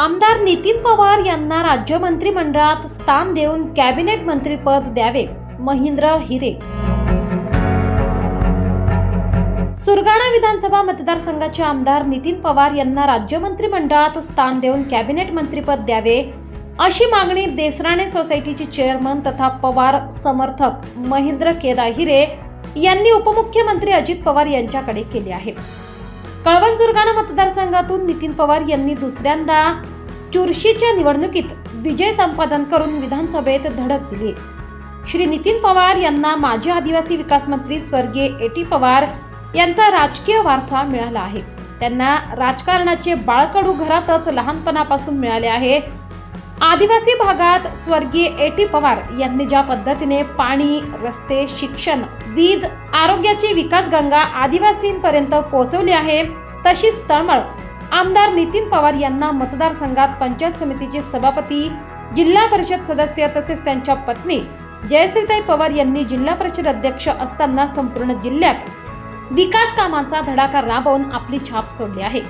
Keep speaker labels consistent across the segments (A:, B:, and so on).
A: आमदार नितीन पवार यांना राज्य मंत्रिमंडळात स्थान देऊन कॅबिनेट मंत्रीपद द्यावे महेंद्र हिरे. सुरगाणा विधानसभा मतदारसंघाचे आमदार नितीन पवार यांना राज्य मंत्रिमंडळात स्थान देऊन कॅबिनेट मंत्रीपद द्यावे अशी मागणी देसराणे सोसायटीचे चेअरमन तथा पवार समर्थक महेंद्र केदार हिरे यांनी उपमुख्यमंत्री अजित पवार यांच्याकडे केली आहे. कळवण सुरगाणा मतदारसंघातून नितीन पवार यांनी दुसऱ्यांदा चुरशीच्या निवडणुकीत विजय संपादन करून विधानसभेत धडक दिली. श्री नितीन पवार यांना माजी आदिवासी विकास मंत्री स्वर्गीय ए टी पवार यांचा राजकीय वारसा मिळाला आहे. त्यांना राजकारणाचे बाळकडू घरातच लहानपणापासून मिळाले आहे. आदिवासी भागात स्वर्गीय ए टी पवार यांनी ज्या पद्धतीने पाणी रस्ते शिक्षण वीज आरोग्याची विकास गंगा आदिवासींपर्यंत पोहोचवली आहे तशीच तळमळ आमदार नितीन पवार यांना मतदारसंघात पंचायत समितीचे सभापती जिल्हा परिषद सदस्य तसेच त्यांच्या पत्नी जयश्रीताई पवार यांनी जिल्हा परिषद अध्यक्ष असताना संपूर्ण जिल्ह्यात विकास कामांचा धडाका राबवून आपली छाप सोडली आहे.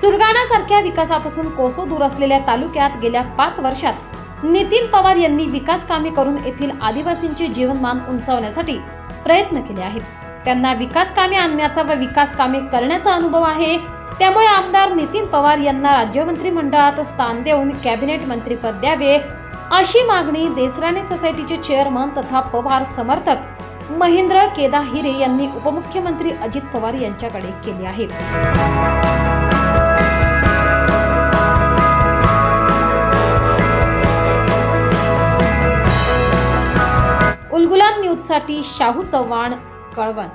A: सुरगाणासारख्या विकासापासून कोसो दूर असलेल्या तालुक्यात गेल्या पाच वर्षात नितीन पवार यांनी विकास कामे करून येथील आदिवासींचे जीवनमान उंचावण्यासाठी प्रयत्न केले आहेत. त्यांना विकास कामे आणण्याचा व विकास कामे करण्याचा अनुभव आहे. त्यामुळे आमदार नितीन पवार यांना राज्य मंत्रिमंडळात स्थान देऊन कॅबिनेट मंत्रीपद द्यावे अशी मागणी देसराणे सोसायटीचे चेअरमन तथा पवार समर्थक महेंद्र केदा हिरे यांनी उपमुख्यमंत्री अजित पवार यांच्याकडे केली आहे. उलगुलान न्यूजसाठी शाहू चव्हाण कळवण.